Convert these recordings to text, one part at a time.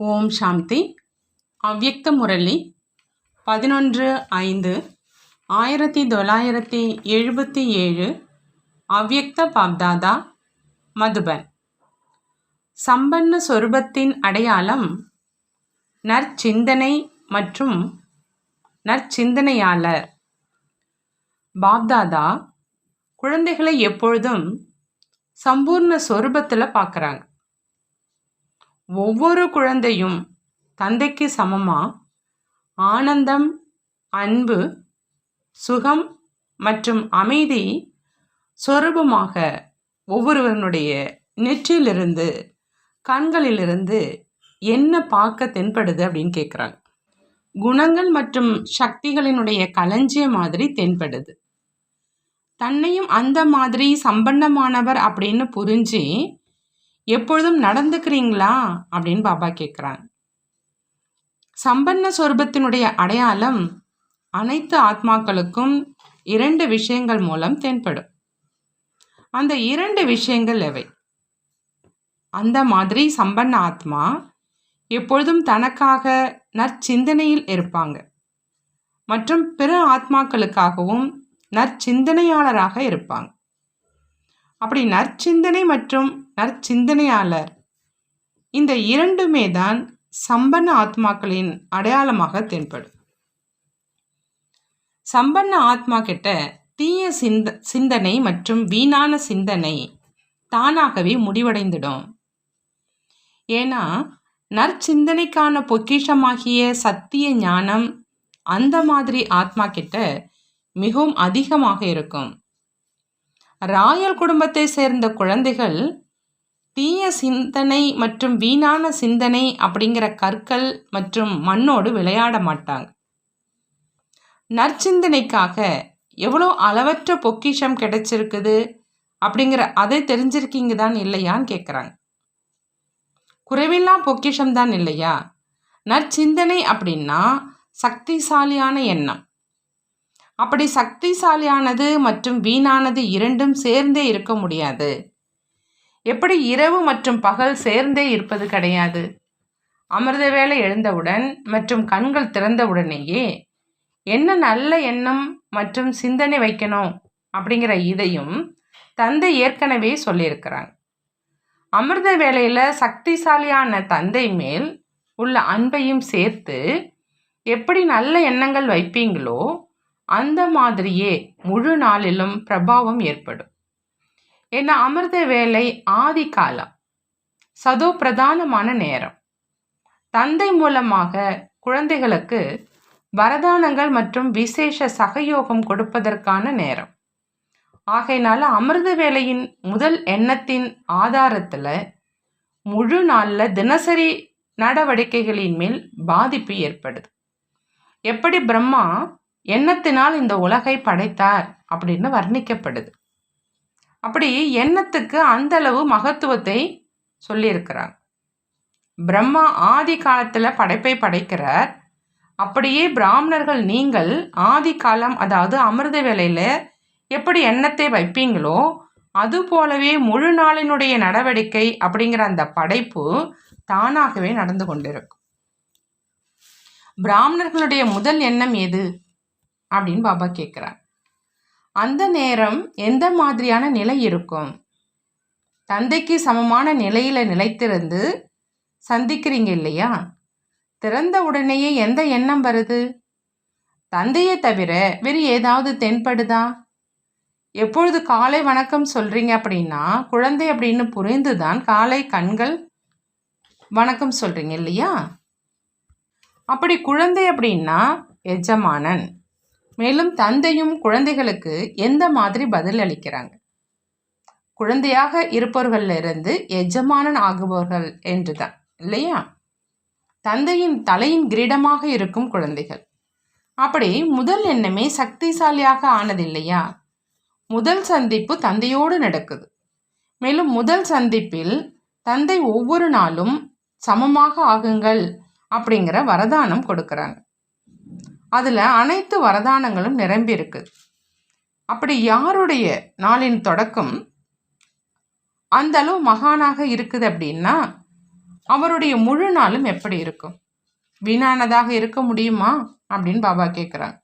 ஓம் சாந்தி. அவ்யக்த முரளி. பதினொன்று ஐந்து ஆயிரத்தி தொள்ளாயிரத்தி எழுபத்தி ஏழு அவ்யக்த பாப்தாதா மதுபன். சம்பன்ன சொரூபத்தின் அடையாளம் நற்சிந்தனை மற்றும் நற்சிந்தனையாளர். பாப்தாதா குழந்தைகளை எப்பொழுதும் சம்பூர்ண சொரூபத்தில் பார்க்குறாங்க ஒவ்வொரு குழந்தையும் தந்தைக்கு சமமா? ஆனந்தம் அன்பு சுகம் மற்றும் அமைதி சொரூபமாக ஒவ்வொருவனுடைய நெற்றியிலிருந்து கண்களிலிருந்து என்ன பார்க்க தென்படுது அப்படின்னு கேட்குறாங்க குணங்கள் மற்றும் சக்திகளினுடைய களஞ்சிய மாதிரி தென்படுது. தன்னையும் அந்த மாதிரி சம்பன்னமானவர் அப்படின்னு புரிஞ்சு எப்பொழுதும் நடந்துக்கிறீங்களா? அப்படின்னு பாபா கேட்குறாங்க சம்பன்ன சொரூபத்தினுடைய அடையாளம் அனைத்து ஆத்மாக்களுக்கும் இரண்டு விஷயங்கள் மூலம் தென்படும். அந்த இரண்டு விஷயங்கள் எவை? அந்த மாதிரி சம்பன்ன ஆத்மா எப்பொழுதும் தனக்காக நற்சிந்தனையில் இருப்பாங்க. மற்றும் பிற ஆத்மாக்களுக்காகவும் நற்சிந்தனையாளராக இருப்பாங்க. அப்படி நற்சிந்தனை மற்றும் நற்சிந்தனையாளர் இந்த இரண்டுமே தான் சம்பன்ன ஆத்மாக்களின் அடையாளமாக தென்படும். சம்பன்ன ஆத்மா கிட்ட தீய சிந்த சிந்தனை மற்றும் வீணான சிந்தனை தானாகவே முடிவடைந்துடும். ஏன்னா நற்சிந்தனைக்கான பொக்கிஷமாகிய சத்திய ஞானம் அந்த மாதிரி ஆத்மா கிட்ட மிகவும் அதிகமாக இருக்கும். ராயல் குடும்பத்தை சேர்ந்த குழந்தைகள் தீய சிந்தனை மற்றும் வீணான சிந்தனை அப்படிங்கிற கற்கள் மற்றும் மண்ணோடு விளையாட மாட்டாங்க. நற்சிந்தனைக்காக எவ்வளோ அளவற்ற பொக்கிஷம் கிடைச்சிருக்குது அப்படிங்கிற அதை தெரிஞ்சிருக்கீங்க தான் இல்லையான்னு கேட்குறாங்க குறைவில்லா பொக்கிஷம் தான் இல்லையா? நற்சிந்தனை அப்படின்னா சக்திசாலியான எண்ணம். அப்படி சக்திசாலியானது மற்றும் வீணானது இரண்டும் சேர்ந்தே இருக்க முடியாது. எப்படி இரவு மற்றும் பகல் சேர்ந்தே இருப்பது கிடையாது? அமிர்த வேலை எழுந்தவுடன் மற்றும் கண்கள் திறந்தவுடனேயே என்ன நல்ல எண்ணம் மற்றும் சிந்தனை வைக்கணும்? அப்படிங்கிற இதையும் தந்தை ஏற்கனவே சொல்லியிருக்கிறாங்க அமிர்த வேலையில் சக்திசாலியான தந்தை மேல் உள்ள அன்பையும் சேர்த்து எப்படி நல்ல எண்ணங்கள் வைப்பீங்களோ அந்த மாதிரியே முழு நாளிலும் பிரபாவம் ஏற்படும். ஏன்னா அமிர்த வேலை ஆதி காலம். சதோ பிரதானமான நேரம். தந்தை மூலமாக குழந்தைகளுக்கு வரதானங்கள் மற்றும் விசேஷ சகயோகம் கொடுப்பதற்கான நேரம். ஆகையினால அமிர்த வேலையின் முதல் எண்ணத்தின் ஆதாரத்தில் முழு நாளில் தினசரி நடவடிக்கைகளின் மேல் பாதிப்பு ஏற்படுது. எப்படி பிரம்மா எண்ணத்தினால் இந்த உலகை படைத்தார் அப்படின்னு வர்ணிக்கப்படுது. அப்படி எண்ணத்துக்கு அந்த அளவு மகத்துவத்தை சொல்லியிருக்கிறார். பிரம்மா ஆதி காலத்தில் படைப்பை படைக்கிறார். அப்படியே பிராமணர்கள் நீங்கள் ஆதி காலம் அதாவது அமிர்த வேலையில் எப்படி எண்ணத்தை வைப்பீங்களோ அது போலவே முழு நாளினுடைய நடவடிக்கை அப்படிங்கிற அந்த படைப்பு தானாகவே நடந்து கொண்டிருக்கும். பிராமணர்களுடைய முதல் எண்ணம் எது? அப்படின்னு பாபா கேட்குறார். அந்த நேரம் எந்த மாதிரியான நிலை இருக்கும்? தந்தைக்கு சமமான நிலையில் நிலைத்திருந்து சந்திக்கிறீங்க இல்லையா? திறந்த உடனேயே எந்த எண்ணம் வருது? தந்தையை தவிர வேறு ஏதாவது தென்படுதா? எப்பொழுது காலை வணக்கம் சொல்கிறீங்க அப்படின்னா குழந்தை அப்படின்னு புரிந்து தான் காலை கண்கள் வணக்கம் சொல்கிறீங்க இல்லையா? அப்படி குழந்தை அப்படின்னா எஜமானன். மேலும் தந்தையும் குழந்தைகளுக்கு எந்த மாதிரி பதில் அளிக்கிறாங்க? குழந்தையாக இருப்பவர்கள்ல இருந்து எஜமானன் ஆகுபவர்கள் என்று தான் இல்லையா? தந்தையின் தலையின் கிரீடமாக இருக்கும் குழந்தைகள். அப்படி முதல் எண்ணமே சக்திசாலியாக ஆனது இல்லையா முதல் சந்திப்பு தந்தையோடு நடக்குது. மேலும் முதல் சந்திப்பில் தந்தை ஒவ்வொரு நாளும் சமமாக ஆகுங்கள் அப்படிங்கிற வரதானம் கொடுக்குறாங்க. அதில் அனைத்து வரதானங்களும் நிரம்பியிருக்கு. அப்படி யாருடைய நாளின் தொடக்கம் அந்த அளவு மகானாக இருக்குது அப்படின்னா அவருடைய முழு நாளும் எப்படி இருக்கும்? வீணானதாக இருக்க முடியுமா? அப்படின்னு பாபா கேட்குறாங்க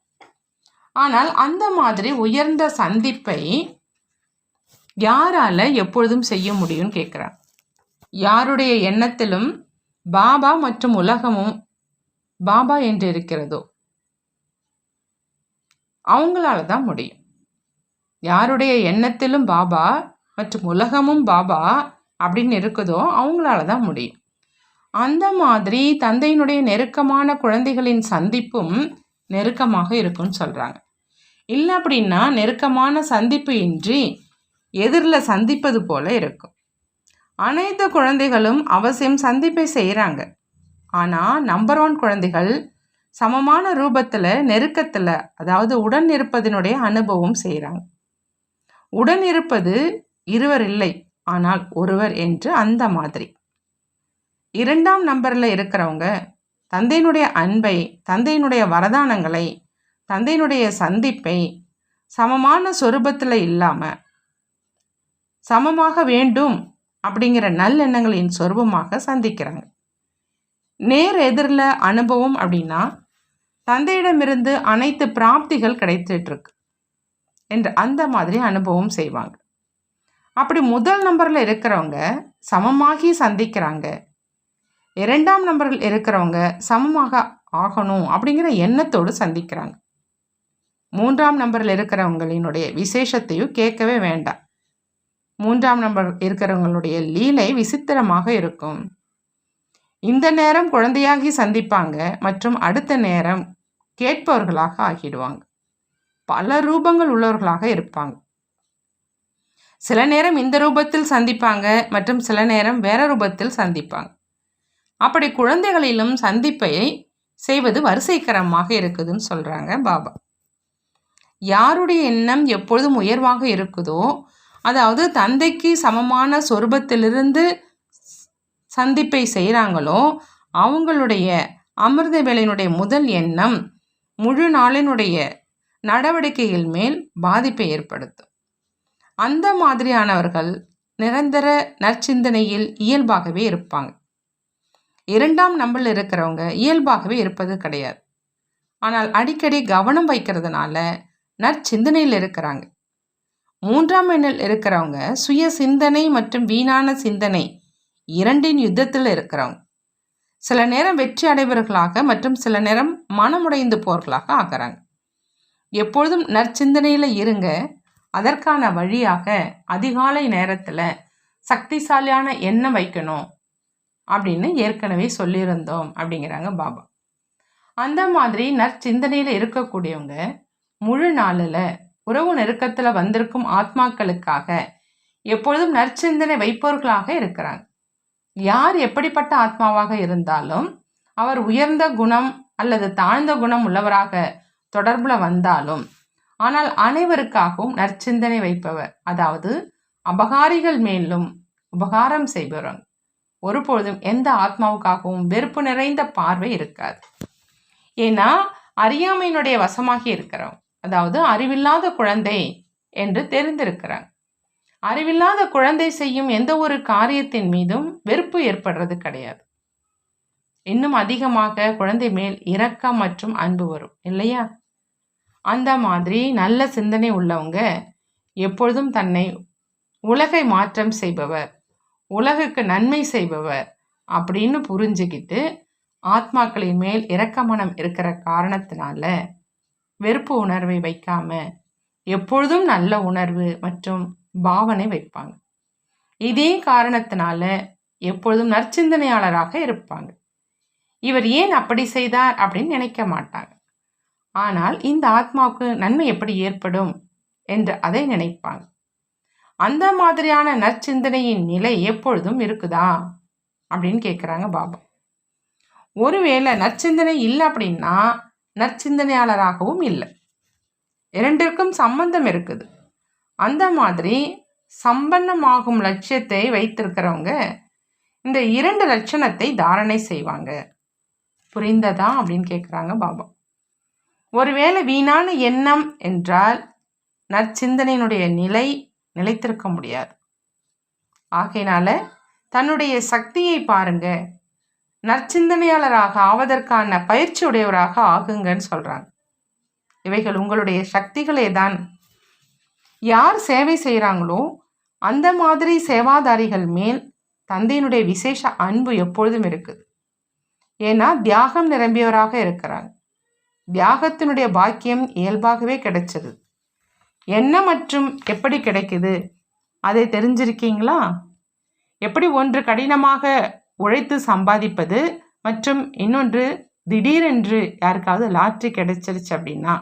ஆனால் அந்த மாதிரி உயர்ந்த சந்திப்பை யாரால எப்பொழுதும் செய்ய முடியும்னு கேட்குறார் யாருடைய எண்ணத்திலும் பாபா மற்றும் உலகமும் பாபா என்று இருக்கிறதோ அவங்களால தான் முடியும். யாருடைய எண்ணத்திலும் பாபா மற்றும் உலகமும் பாபா அப்படின்னு இருக்குதோ அவங்களால தான் முடியும். அந்த மாதிரி தந்தையினுடைய நெருக்கமான குழந்தைகளின் சந்திப்பும் நெருக்கமாக இருக்கும்னு சொல்கிறாங்க இல்லை அப்படின்னா நெருக்கமான சந்திப்பு இன்றி எதிரில் சந்திப்பது போல இருக்கும். அனைத்து குழந்தைகளும் அவசியம் சந்திப்பை செய்கிறாங்க ஆனால் நம்பர் ஒன் குழந்தைகள் சமமான ரூபத்தில் நெருக்கத்தில் அதாவது உடன் இருப்பதனுடைய அனுபவம் செய்கிறாங்க உடன் இருப்பது இருவர் இல்லை ஆனால் ஒருவர் என்று அந்த மாதிரி. இரண்டாம் நம்பரில் இருக்கிறவங்க தந்தையினுடைய அன்பை தந்தையினுடைய வரதானங்களை தந்தையினுடைய சந்திப்பை சமமான சொரூபத்தில் இல்லாமல் சமமாக வேண்டும் அப்படிங்கிற நல்லெண்ணங்களின் சொரூபமாக சந்திக்கிறாங்க. நேர் எதிரில் அனுபவம் அப்படின்னா தந்தையிடமிருந்து அனைத்து பிராப்திகள் கிடைத்துட்ருக்கு என்று அந்த மாதிரி அனுபவம் செய்வாங்க. அப்படி முதல் நம்பரில் இருக்கிறவங்க சமமாகி சந்திக்கிறாங்க. இரண்டாம் நம்பரில் இருக்கிறவங்க சமமாக ஆகணும் அப்படிங்கிற எண்ணத்தோடு சந்திக்கிறாங்க. மூன்றாம் நம்பரில் இருக்கிறவங்களினுடைய விசேஷத்தையும் கேட்கவே வேண்டாம். மூன்றாம் நம்பர் இருக்கிறவங்களுடைய லீலை விசித்திரமாக இருக்கும். இந்த நேரம் குழந்தையாகி சந்திப்பாங்க மற்றும் அடுத்த நேரம் கேட்பவர்களாக ஆகிடுவாங்க. பல ரூபங்கள் உள்ளவர்களாக இருப்பாங்க. சில நேரம் இந்த ரூபத்தில் சந்திப்பாங்க மற்றும் சில நேரம் வேற ரூபத்தில் சந்திப்பாங்க. அப்படி குழந்தைகளிலும் சந்திப்பை செய்வது வரிசைக்கரமாக இருக்குதுன்னு சொல்கிறாங்க பாபா. யாருடைய எண்ணம் எப்பொழுதும் உயர்வாக இருக்குதோ அதாவது தந்தைக்கு சமமான சொரூபத்திலிருந்து சந்திப்பை செய்கிறாங்களோ அவங்களுடைய அமிர்த வேலையினுடைய முதல் எண்ணம் முழு நாளினுடைய நடவடிக்கைகள் மேல் பாதிப்பை ஏற்படுத்தும். அந்த மாதிரியானவர்கள் நிரந்தர நற்சிந்தனையில் இயல்பாகவே இருப்பாங்க. இரண்டாம் நம்பரில் இருக்கிறவங்க இயல்பாகவே இருப்பது கிடையாது. ஆனால் அடிக்கடி கவனம் வைக்கிறதுனால நற்சிந்தனையில் இருக்கிறாங்க. மூன்றாம் எண்ணில் இருக்கிறவங்க சுய சிந்தனை மற்றும் வீணான சிந்தனை இரண்டின் யுத்தத்தில் இருக்கிறவங்க. சில நேரம் வெற்றி அடைவர்களாக மற்றும் சில நேரம் மனமுடைந்து போர்களாக ஆகிறாங்க. எப்பொழுதும் நற்சிந்தனையில் இருங்க. அதற்கான வழியாக அதிகாலை நேரத்தில் சக்திசாலியான எண்ணம் வைக்கணும் அப்படின்னு ஏற்கனவே சொல்லியிருந்தோம் அப்படிங்கிறாங்க பாபா. அந்த மாதிரி நற்சிந்தனையில் இருக்கக்கூடியவங்க முழு நாளில் உறவு நெருக்கத்தில் வந்திருக்கும் ஆத்மாக்களுக்காக எப்பொழுதும் நற்சிந்தனை வைப்பவர்களாக இருக்கிறாங்க. யார் எப்படிப்பட்ட ஆத்மாவாக இருந்தாலும் அவர் உயர்ந்த குணம் அல்லது தாழ்ந்த குணம் உள்ளவராக தொடர்பில் வந்தாலும் ஆனால் அனைவருக்காகவும் நற்சிந்தனை வைப்பவர் அதாவது அபகாரிகள் மேலும் உபகாரம் செய்பவர் ஒருபொழுதும் எந்த ஆத்மாவுக்காகவும் வெறுப்பு நிறைந்த பார்வை இருக்காது. ஏன்னா அறியாமையினுடைய வசமாகி இருக்கிறோம். அதாவது அறிவில்லாத குழந்தை என்று தெரிந்திருக்கிறாங்க அறிவில்லாத குழந்தை செய்யும் எந்த ஒரு காரியத்தின் மீதும் வெறுப்பு ஏற்படுறது கிடையாது. இன்னும் அதிகமாக குழந்தை மேல் இரக்கம் மற்றும் அன்பு வரும் இல்லையா? அந்த மாதிரி நல்ல சிந்தனை உள்ளவங்க எப்பொழுதும் தன்னை உலகை மாற்றம் செய்பவர் உலகுக்கு நன்மை செய்பவர் அப்படின்னு புரிஞ்சுக்கிட்டு ஆத்மாக்களின் மேல் இரக்கமனம் இருக்கிற காரணத்தினால வெறுப்பு உணர்வை வைக்காம எப்பொழுதும் நல்ல உணர்வு மற்றும் பாவனை வைப்பாங்க. இதே காரணத்தினால எப்பொழுதும் நற்சிந்தனையாளராக இருப்பாங்க. இவர் ஏன் அப்படி செய்தார் அப்படின்னு நினைக்க மாட்டாங்க. ஆனால் இந்த ஆத்மாவுக்கு நன்மை எப்படி ஏற்படும் என்று அதை நினைப்பாங்க. அந்த மாதிரியான நற்சிந்தனையின் நிலை எப்பொழுதும் இருக்குதா அப்படின்னு கேட்குறாங்க பாபா. ஒருவேளை நற்சிந்தனை இல்லை அப்படின்னா நற்சிந்தனையாளராகவும் இல்லை. இரண்டிற்கும் சம்பந்தம் இருக்குது. அந்த மாதிரி சம்பன்னமாகும் லட்சியத்தை வைத்திருக்கிறவங்க இந்த இரண்டு லட்சணத்தை தாரணை செய்வாங்க. புரிந்ததா அப்படின்னு கேட்குறாங்க பாபா. ஒருவேளை வீணான எண்ணம் என்றால் நற்சிந்தனையினுடைய நிலை நிலைத்திருக்க முடியாது. ஆகையினால தன்னுடைய சக்தியை பாருங்க. நற்சிந்தனையாளராக ஆவதற்கான பயிற்சி உடையவராக ஆகுங்கன்னு சொல்கிறாங்க இவைகள் உங்களுடைய சக்திகளே தான் யார் சேவை செய்கிறாங்களோ அந்த மாதிரி சேவாதாரிகள் மேல் தந்தையினுடைய விசேஷ அன்பு எப்பொழுதும் இருக்குது. ஏன்னா தியாகம் நிரம்பியவராக இருக்கிறாங்க தியாகத்தினுடைய பாக்கியம் இயல்பாகவே கிடைச்சது. என்ன மற்றும் எப்படி கிடைக்குது? அதை தெரிஞ்சிருக்கீங்களா? எப்படி ஒன்று கடினமாக உழைத்து சம்பாதிப்பது மற்றும் இன்னொன்று திடீரென்று யாருக்காவது லாட்ரி கிடைச்சிருச்சு அப்படின்னா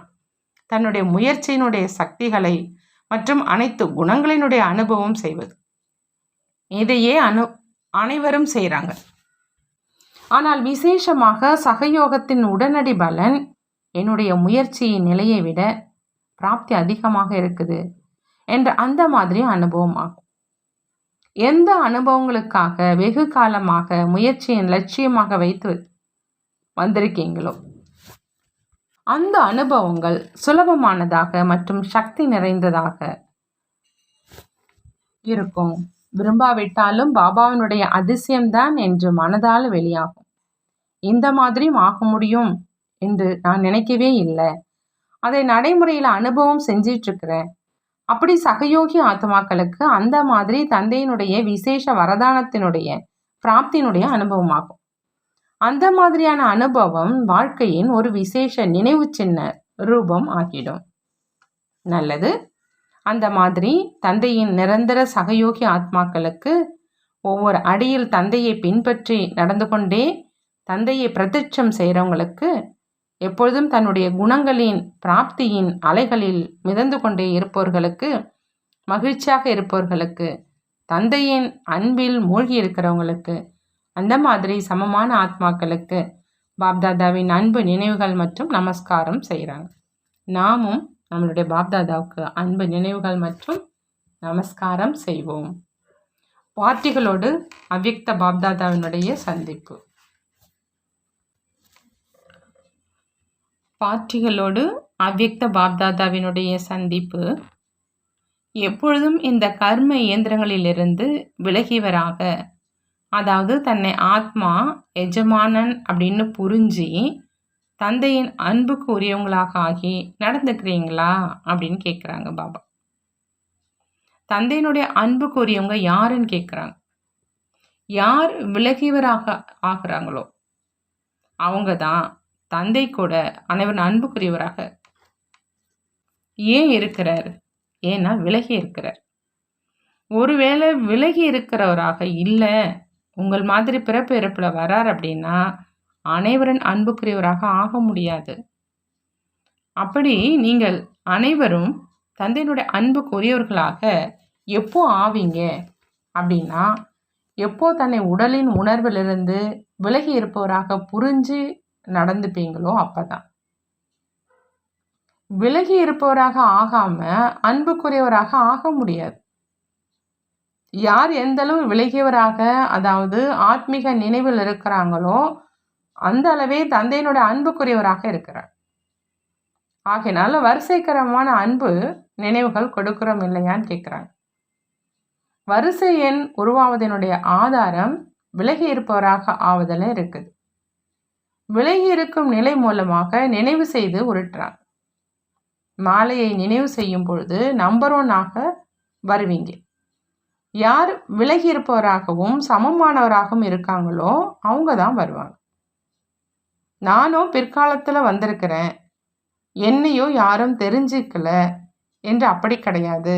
தன்னுடைய முயற்சியினுடைய சக்திகளை மற்றும் அனைத்து குணங்களினுடைய அனுபவம் செய்வது. இதையே அனு அனைவரும் செய்கிறாங்க ஆனால் விசேஷமாக சகயோகத்தின் உடனடி பலன் என்னுடைய முயற்சியின் நிலையை விட பிராப்தி அதிகமாக இருக்குது என்ற அந்த மாதிரி அனுபவம் ஆகும். எந்த அனுபவங்களுக்காக வெகு காலமாக முயற்சியின் லட்சியமாக வைத்து வந்திருக்கீங்களோ அந்த அனுபவங்கள் சுலபமானதாக மற்றும் சக்தி நிறைந்ததாக இருக்கும். விரும்பாவிட்டாலும் பாபாவினுடைய அதிசயம்தான் என்று மனதால் வெளியாகும். இந்த மாதிரியும் ஆக முடியும் என்று நான் நினைக்கவே இல்லை. அதை நடைமுறையில் அனுபவம் செஞ்சிட்ருக்கிறேன் அப்படி சகயோகி ஆத்மாக்களுக்கு அந்த மாதிரி தந்தையினுடைய விசேஷ வரதானத்தினுடைய பிராப்தியினுடைய அனுபவமாகும். அந்த மாதிரியான அனுபவம் வாழ்க்கையின் ஒரு விசேஷ நினைவு சின்ன ரூபம் ஆகிடும். நல்லது. அந்த மாதிரி தந்தையின் நிரந்தர சகயோகி ஆத்மாக்களுக்கு ஒவ்வொரு அடியில் தந்தையை பின்பற்றி நடந்து கொண்டே தந்தையை பிரதிட்சம் செய்கிறவங்களுக்கு எப்பொழுதும் தன்னுடைய குணங்களின் பிராப்தியின் அலைகளில் மிதந்து கொண்டே இருப்பவர்களுக்கு மகிழ்ச்சியாக இருப்பவர்களுக்கு தந்தையின் அன்பில் மூழ்கி இருக்கிறவங்களுக்கு அந்த மாதிரி சமமான ஆத்மாக்களுக்கு பாப்தாதாவின் அன்பு நினைவுகள் மற்றும் நமஸ்காரம் செய்கிறாங்க. நாமும் நம்மளுடைய பாப்தாதாவுக்கு அன்பு நினைவுகள் மற்றும் நமஸ்காரம் செய்வோம். பார்ட்டிகளோடு அவ்யக்த பாப்தாதாவினுடைய சந்திப்பு. பார்ட்டிகளோடு அவ்யக்த பாப்தாதாவினுடைய சந்திப்பு. எப்பொழுதும் இந்த கர்ம இயந்திரங்களிலிருந்து விலகியவராக அதாவது தன்னை ஆத்மா எஜமானன் அப்படின்னு புரிஞ்சு தந்தையின் அன்புக்கு உரியவங்களாக ஆகி நடந்துக்கிறீங்களா அப்படின்னு கேட்குறாங்க பாபா. தந்தையினுடைய அன்புக்கு உரியவங்க யாருன்னு கேட்குறாங்க யார் விலகியவராக ஆகிறாங்களோ அவங்க தான் தந்தை கூட அனைவரும் அன்புக்குரியவராக ஏன் இருக்கிறார்? ஏன்னா விலகி இருக்கிறார். ஒருவேளை விலகி இருக்கிறவராக இல்லை உங்கள் மாதிரி பிறப்பு இறப்பில் வரார் அப்படின்னா அனைவரின் அன்புக்குரியவராக ஆக முடியாது. அப்படி நீங்கள் அனைவரும் தந்தையினுடைய அன்புக்குரியவர்களாக எப்போ ஆவீங்க அப்படின்னா எப்போ தன்னை உடலின் உணர்விலிருந்து விலகி இருப்பவராக புரிஞ்சு நடந்துப்பீங்களோ அப்போ தான் விலகி இருப்பவராக ஆகாம அன்புக்குரியவராக ஆக முடியாது. யார் எந்தளவு விலகியவராக அதாவது ஆத்மீக நினைவில் இருக்கிறாங்களோ அந்த அளவே தந்தையினுடைய அன்புக்குரியவராக இருக்கிறார். ஆகையினால வரிசைக்கரமான அன்பு நினைவுகள் கொடுக்கிறோம் இல்லையான்னு கேட்குறாங்க. வரிசை எண் உருவாவதனுடைய ஆதாரம் விலகி இருப்பவராக ஆவதில் இருக்குது. விலகி இருக்கும் நிலை மூலமாக நினைவு செய்து உருட்டுறாங்க. மாலையை நினைவு செய்யும் பொழுது நம்பர் ஒன்னாக வருவீங்க. யார் விலகி இருப்பவராகவும் சமமானவராகவும் இருக்காங்களோ அவங்க தான் வருவாங்க. நானும் பிற்காலத்தில் வந்திருக்கிறேன். என்னையோ யாரும் தெரிஞ்சிக்கல என்று அப்படி கிடையாது.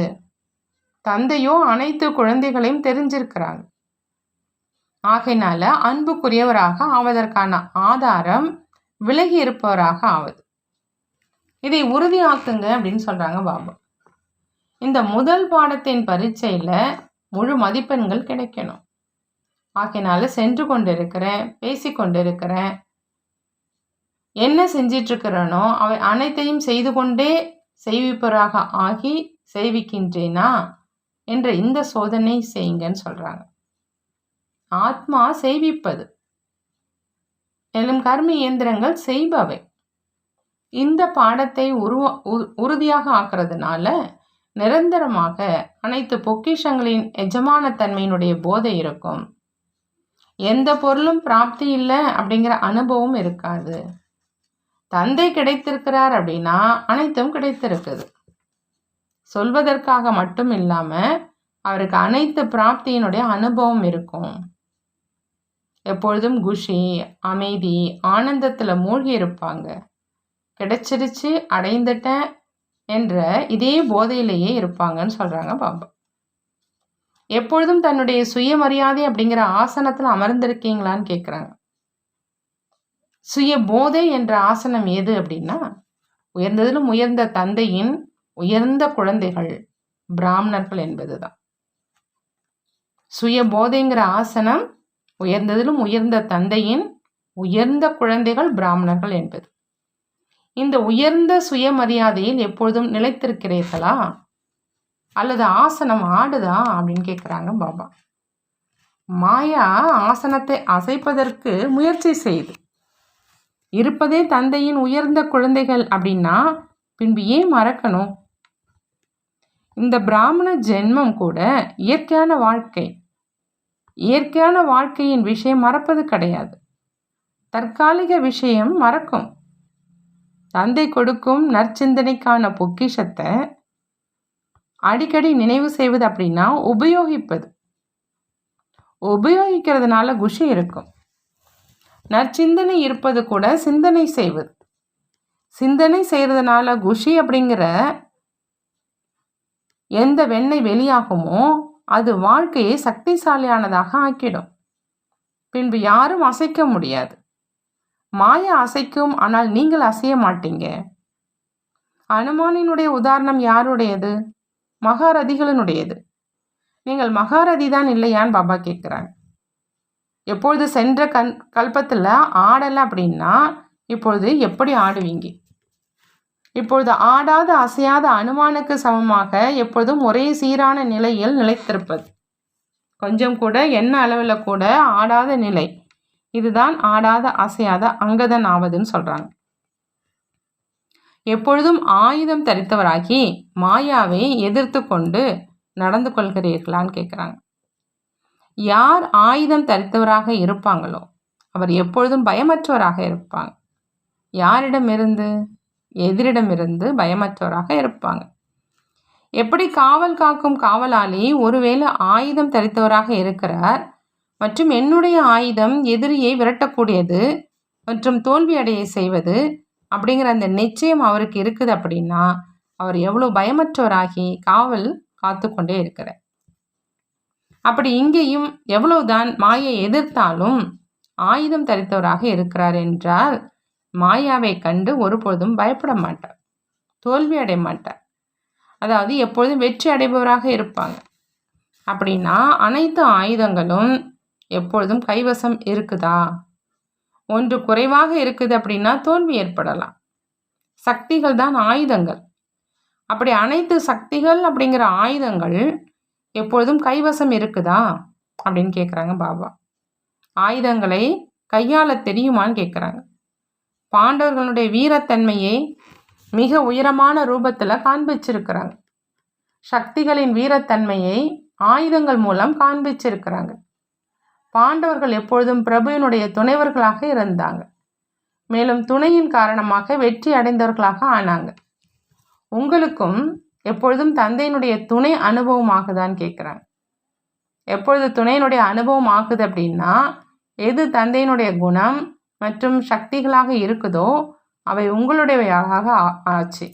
தந்தையோ அனைத்து குழந்தைகளையும் தெரிஞ்சிருக்கிறாங்க. ஆகையினால அன்புக்குரியவராக ஆவதற்கான ஆதாரம் விலகி இருப்பவராக ஆவது. இதை உறுதியாக்குங்க அப்படின்னு சொல்கிறாங்க பாபா. இந்த முதல் பாடத்தின் பரீட்சையில் முழு மதிப்பெண்கள் கிடைக்கணும். ஆகையினால சென்று கொண்டு இருக்கிறேன் பேசி கொண்டு இருக்கிறேன் என்ன செஞ்சிட்ருக்கிறனோ அவை அனைத்தையும் செய்து கொண்டே செய்விப்பவராக ஆகி செய்விக்கின்றேனா என்ற இந்த சோதனை செய்யுங்கன்னு சொல்கிறாங்க ஆத்மா செய்விப்பது. மேலும் கர்ம இயந்திரங்கள் செய்பவை. இந்த பாடத்தை உருவ உறுதியாக ஆக்குறதுனால நிரந்தரமாக அனைத்து பொக்கிஷங்களின் எஜமானத்தன்மையினுடைய போதை இருக்கும். எந்த பொருளும் பிராப்தி இல்லை அப்படிங்கிற அனுபவம் இருக்காது. தந்தை கிடைத்திருக்கிறார் அப்படின்னா அனைத்தும் கிடைத்திருக்குது. சொல்வதற்காக மட்டும் இல்லாமல் அவருக்கு அனைத்து பிராப்தியினுடைய அனுபவம் இருக்கும். எப்பொழுதும் குஷி அமைதி ஆனந்தத்தில் மூழ்கி இருப்பாங்க. கிடைச்சிருச்சு அடைந்துட்டேன் என்ற இதே போதையிலேயே இருப்பாங்கன்னு சொல்கிறாங்க பாபா எப்பொழுதும் தன்னுடைய சுயமரியாதை அப்படிங்கிற ஆசனத்தில் அமர்ந்திருக்கீங்களான்னு கேட்குறாங்க சுய போதை என்ற ஆசனம் எது அப்படின்னா உயர்ந்ததிலும் உயர்ந்த தந்தையின் உயர்ந்த குழந்தைகள் பிராமணர்கள் என்பதுதான். சுய போதைங்கிற ஆசனம் உயர்ந்ததிலும் உயர்ந்த தந்தையின் உயர்ந்த குழந்தைகள் பிராமணர்கள் என்பது. இந்த உயர்ந்த சுயமரியாதையில் எப்பொழுதும் நிலைத்திருக்கிறீர்களா? அல்லது ஆசனம் ஆடுதா? அப்படின்னு கேட்குறாங்க பாபா. மாயா ஆசனத்தை அசைப்பதற்கு முயற்சி செய்து. இருப்பதே தந்தையின் உயர்ந்த குழந்தைகள் அப்படின்னா பின்பு ஏன் மறக்கணும்? இந்த பிராமண ஜென்மம் கூட இயற்கையான வாழ்க்கை. இயற்கையான வாழ்க்கையின் விஷயம் மறப்பது கிடையாது. தற்காலிக விஷயம் மறக்கும். தந்தை கொடுக்கும் நற்சிந்தனைக்கான பொக்கிஷத்தை அடிக்கடி நினைவு செய்வது அப்படின்னா உபயோகிப்பது. உபயோகிக்கிறதுனால குஷி இருக்கும். நற்சிந்தனை இருப்பது கூட சிந்தனை செய்வது. சிந்தனை செய்கிறதுனால குஷி அப்படிங்கிற எந்த வெண்ணெய் வெளியாகுமோ அது வாழ்க்கையை சக்திசாலியானதாக ஆக்கிடும். பின்பு யாரும் அசைக்க முடியாது. மாயா அசைக்கும் ஆனால் நீங்கள் அசைய மாட்டீங்க. அனுமானினுடைய உதாரணம் யாருடையது? மகாரதிகளினுடையது. நீங்கள் மகாரதி தான் இல்லையான்னு பாபா கேட்குறாங்க எப்பொழுது சென்ற கண் கல்பத்தில் ஆடலை அப்படின்னா இப்பொழுது எப்படி ஆடுவீங்க? இப்பொழுது ஆடாத அசையாத அனுமானுக்கு சமமாக எப்பொழுதும் ஒரே சீரான நிலையில் நிலைத்திருப்பது. கொஞ்சம் கூட என்ன அளவில் கூட ஆடாத நிலை. இதுதான் ஆடாத அசையாத அங்கதன் ஆவதுன்னு சொல்கிறாங்க எப்பொழுதும் ஆயுதம் தரித்தவராகி மாயாவை எதிர்த்து கொண்டு நடந்து கொள்கிறீர்களான்னு கேட்குறாங்க யார் ஆயுதம் தரித்தவராக இருப்பாங்களோ அவர் எப்பொழுதும் பயமற்றவராக இருப்பாங்க. யாரிடமிருந்து? எதிரிடமிருந்து பயமற்றவராக இருப்பாங்க. எப்படி காவல் காக்கும் காவலாளி ஒருவேளை ஆயுதம் தரித்தவராக இருக்கிறார் மற்றும் என்னுடைய ஆயுதம் எதிரியை விரட்டக்கூடியது மற்றும் தோல்வி அடைய செய்வது அப்படிங்கிற அந்த நிச்சயம் அவருக்கு இருக்குது அப்படின்னா அவர் எவ்வளோ பயமற்றவராகி காவல் காத்து கொண்டே இருக்கிறார். அப்படி இங்கேயும் எவ்வளவுதான் மாயை எதிர்த்தாலும் ஆயுதம் தரித்தவராக இருக்கிறார் என்றால் மாயாவை கண்டு ஒருபொழுதும் பயப்பட மாட்டார் தோல்வி அடைய மாட்டார். அதாவது எப்பொழுதும் வெற்றி அடைபவராக இருப்பாங்க. அப்படின்னா அனைத்து ஆயுதங்களும் எப்பொழுதும் கைவசம் இருக்குதா? ஒன்று குறைவாக இருக்குது அப்படின்னா தோல்வி ஏற்படலாம். சக்திகள் தான் ஆயுதங்கள். அப்படி அனைத்து சக்திகள் அப்படிங்கிற ஆயுதங்கள் எப்பொழுதும் கைவசம் இருக்குதா? அப்படின்னு கேட்குறாங்க பாபா. ஆயுதங்களை கையாள தெரியுமான்னு கேட்குறாங்க பாண்டவர்களுடைய வீரத்தன்மையை மிக உயரமான ரூபத்தில் காண்பிச்சிருக்கிறாங்க. சக்திகளின் வீரத்தன்மையை ஆயுதங்கள் மூலம் காண்பிச்சிருக்கிறாங்க. பாண்டவர்கள் எப்பொழுதும் பிரபுவினுடைய துணைவர்களாக இருந்தாங்க. மேலும் துணையின் காரணமாக வெற்றி அடைந்தவர்களாக ஆனாங்க. உங்களுக்கும் எப்பொழுதும் தந்தையினுடைய துணை அனுபவமாகுதான்னு கேட்குறாங்க எப்பொழுது துணையினுடைய அனுபவம் ஆகுது அப்படின்னா எது தந்தையினுடைய குணம் மற்றும் சக்திகளாக இருக்குதோ அவை உங்களுடையவையாக ஆச்சு.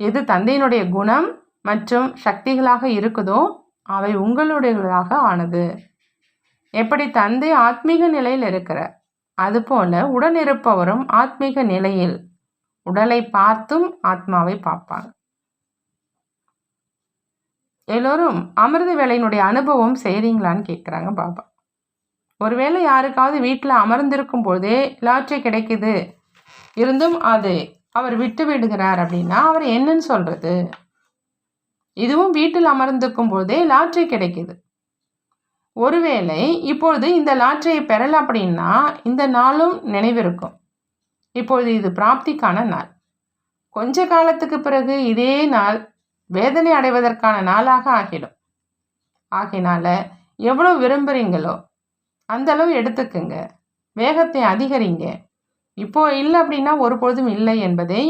எது தந்தையினுடைய குணம் மற்றும் சக்திகளாக இருக்குதோ அவை உங்களுடையதாக ஆனது. எப்படி தந்தை ஆத்மீக நிலையில் இருக்கிற? அதுபோல உடனிருப்பவரும் ஆத்மீக நிலையில் உடலை பார்த்தும் ஆத்மாவை பார்ப்பாங்க எல்லோரும் அமிர்த வேலையினுடைய அனுபவம் செய்கிறீங்களான்னு கேட்குறாங்க பாபா. ஒருவேளை யாருக்காவது வீட்டில் அமர்ந்திருக்கும் போதே லாட்ரி கிடைக்குது. இருந்தும் அது அவர் விட்டு விடுகிறார் அப்படின்னா அவர் என்னன்னு சொல்கிறது இதுவும் வீட்டில் அமர்ந்திருக்கும் போதே லாட்ரி கிடைக்கிது. ஒருவேளை இப்பொழுது இந்த லாட்ரியை பெறல அப்படின்னா இந்த நாளும் நினைவிருக்கும். இப்பொழுது இது பிராப்திக்கான நாள். கொஞ்ச காலத்துக்கு பிறகு இதே நாள் வேதனை அடைவதற்கான நாளாக ஆகிடும். ஆகினால எவ்வளோ விரும்புகிறீங்களோ அந்தளவு எடுத்துக்குங்க. வேகத்தை அதிகரிங்க. இப்போ இல்லை அப்படின்னா ஒரு பொழுதும் இல்லை என்பதை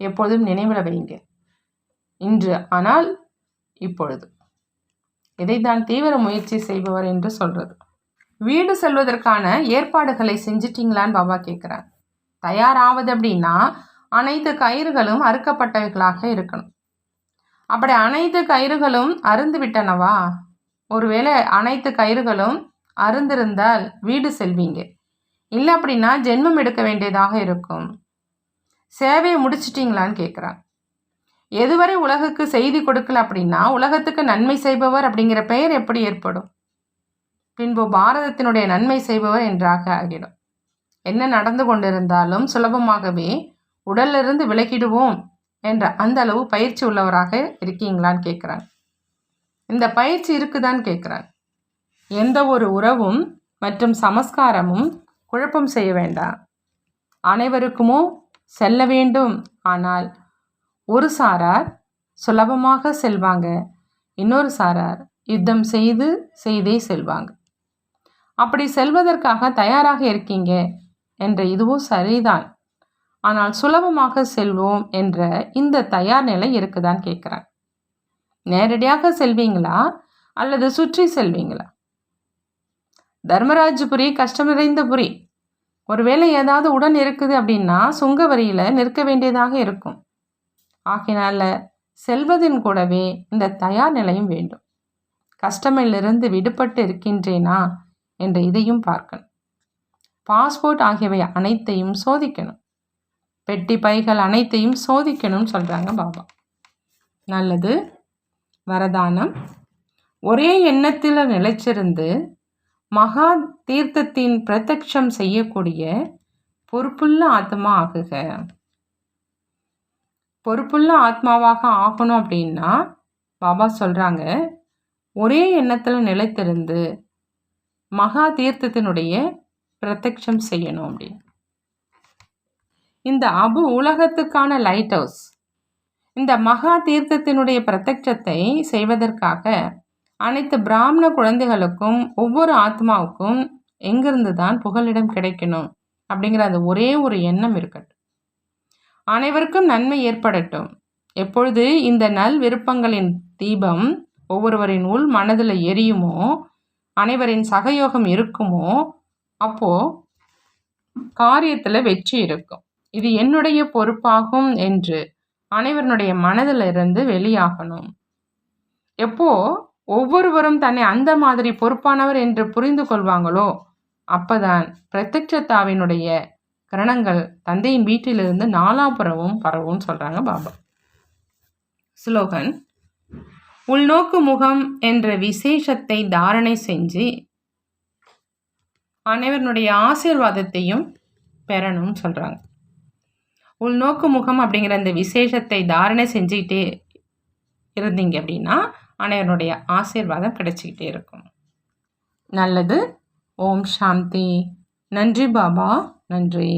எப்பொழுதும் நினைவில் வைங்க. இன்று ஆனால் இப்பொழுது. இதைத்தான் தீவிர முயற்சி செய்பவர் என்று சொல்கிறது வீடு செல்வதற்கான ஏற்பாடுகளை செஞ்சிட்டிங்களான்னு பாபா கேட்குறார் தயாராவது அப்படின்னா அனைத்து கயிறுகளும் அறுக்கப்பட்டவைகளாக இருக்கணும். அப்படி அனைத்து கயிறுகளும் அருந்து விட்டனவா? ஒருவேளை அனைத்து கயிறுகளும் அருந்திருந்தால் வீடு செல்வீங்க. இல்லை அப்படின்னா ஜென்மம் எடுக்க வேண்டியதாக இருக்கும். சேவையை முடிச்சிட்டிங்களான்னு கேட்குறான் எதுவரை உலகுக்கு செய்தி கொடுக்கல அப்படின்னா உலகத்துக்கு நன்மை செய்பவர் அப்படிங்கிற பெயர் எப்படி ஏற்படும்? பின்பு பாரதத்தினுடைய நன்மை செய்பவர் என்றாக ஆகிடும். என்ன நடந்து கொண்டிருந்தாலும் சுலபமாகவே உடலிலிருந்து விலகிடுவோம் என்ற அந்த அளவு பயிற்சி உள்ளவராக இருக்கீங்களான்னு கேட்குறாங்க இந்த பயிற்சி இருக்குதான்னு கேட்குறாங்க எந்த ஒரு உறவும் மற்றும் சமஸ்காரமும் குழப்பம் செய்ய வேண்டாம். அனைவருக்குமோ செல்ல வேண்டும். ஆனால் ஒரு சாரார் சுலபமாக செல்வாங்க. இன்னொரு சாரார் யுத்தம் செய்து செய்தே செல்வாங்க. அப்படி செல்வதற்காக தயாராக இருக்கீங்க என்ற இதுவும் சரிதான். ஆனால் சுலபமாக செல்வோம் என்ற இந்த தயார் நிலை இருக்குதான் கேட்குறேன் நேரடியாக செல்வீங்களா? அல்லது சுற்றி செல்வீங்களா? தர்மராஜபுரி கஷ்டம் நிறைந்த புரி. ஒருவேளை ஏதாவது உடன் இருக்குது அப்படின்னா சுங்க வரியில் நிற்க வேண்டியதாக இருக்கும். ஆகினால செல்வதின் கூடவே இந்த தயார் நிலையும் வேண்டும். கஷ்டமிலிருந்து விடுபட்டு இருக்கின்றேனா என்ற இதையும் பார்க்கணும். பாஸ்போர்ட் ஆகியவை அனைத்தையும் சோதிக்கணும். பெட்டி பைகள் அனைத்தையும் சோதிக்கணும்னு சொல்கிறாங்க பாபா. நல்லது. வரதானம். ஒரே எண்ணத்தில் நிலைச்சிருந்து மகா தீர்த்தத்தின் பிரத்யக்ஷம் செய்யக்கூடிய பொறுப்புள்ள ஆத்மா ஆகுக. பொறுப்புள்ள ஆத்மாவாக ஆகணும் அப்படின்னா பாபா சொல்கிறாங்க ஒரே எண்ணத்தில் நிலைத்திருந்து மகா தீர்த்தத்தினுடைய பிரத்யக்ஷம் செய்யணும் அப்படின்னு. இந்த அபு உலகத்துக்கான லைட் ஹவுஸ் இந்த மகா தீர்த்தத்தினுடைய பிரத்யட்சத்தை செய்வதற்காக அனைத்து பிராமண குழந்தைகளுக்கும் ஒவ்வொரு ஆத்மாவுக்கும் எங்கிருந்து தான் புகலிடம் கிடைக்கணும் அப்படிங்கிற அந்த ஒரே ஒரு எண்ணம் இருக்கட்டும். அனைவருக்கும் நன்மை ஏற்படட்டும். எப்பொழுது இந்த நல் விருப்பங்களின் தீபம் ஒவ்வொருவரின் உள் மனதில் எரியுமோ அனைவரின் சகயோகம் இருக்குமோ அப்போது காரியத்தில் வெற்றி இருக்கும். இது என்னுடைய பொறுப்பாகும் என்று அனைவருடைய மனதில் இருந்து வெளியாகணும். எப்போ ஒவ்வொருவரும் தன்னை அந்த மாதிரி பொறுப்பானவர் என்று புரிந்து கொள்வாங்களோ அப்பதான் பிரத்யட்சத்தாவினுடைய கிரணங்கள் தந்தையின் வீட்டிலிருந்து நாலாபுறமும் பரவும் சொல்கிறாங்க பாபா. ஸ்லோகன் உள்நோக்கு முகம் என்ற விசேஷத்தை தாரணை செஞ்சு அனைவருடைய ஆசீர்வாதத்தையும் பெறணும்னு சொல்கிறாங்க உள்நோக்கு முகம் அப்படிங்கிற அந்த விசேஷத்தை தாரணை செஞ்சுக்கிட்டே இருந்தீங்க அப்படின்னா அனைவருடைய ஆசீர்வாதம் கிடைச்சிக்கிட்டே இருக்கும். நல்லது. ஓம் சாந்தி. நன்றி பாபா. நன்றி.